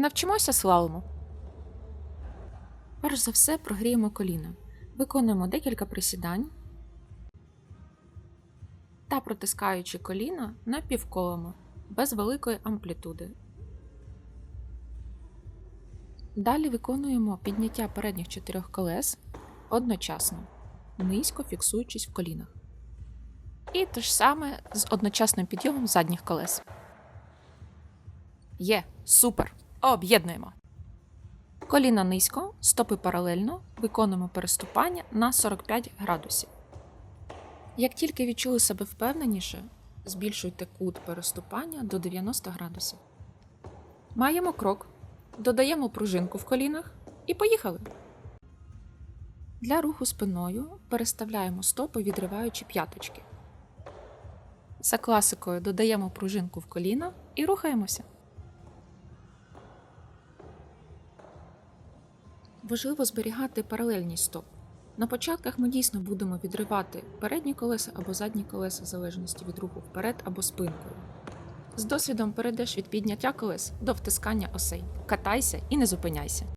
Навчимося слалому. Перш за все прогріємо коліна. Виконуємо декілька присідань та протискаючи коліна напівколами без великої амплітуди. Далі виконуємо підняття передніх чотирьох колес одночасно, низько фіксуючись в колінах. І те ж саме з одночасним підйомом задніх колес. Є, супер! Об'єднуємо. Коліна низько, стопи паралельно, виконуємо переступання на 45 градусів. Як тільки відчули себе впевненіше, збільшуйте кут переступання до 90 градусів. Маємо крок, додаємо пружинку в колінах і поїхали. Для руху спиною переставляємо стопи, відриваючи п'яточки. За класикою додаємо пружинку в коліна і рухаємося. Важливо зберігати паралельність стоп. На початках ми дійсно будемо відривати передні колеса або задні колеса в залежності від руху вперед або спинкою. З досвідом перейдеш від підняття колес до втискання осей. Катайся і не зупиняйся.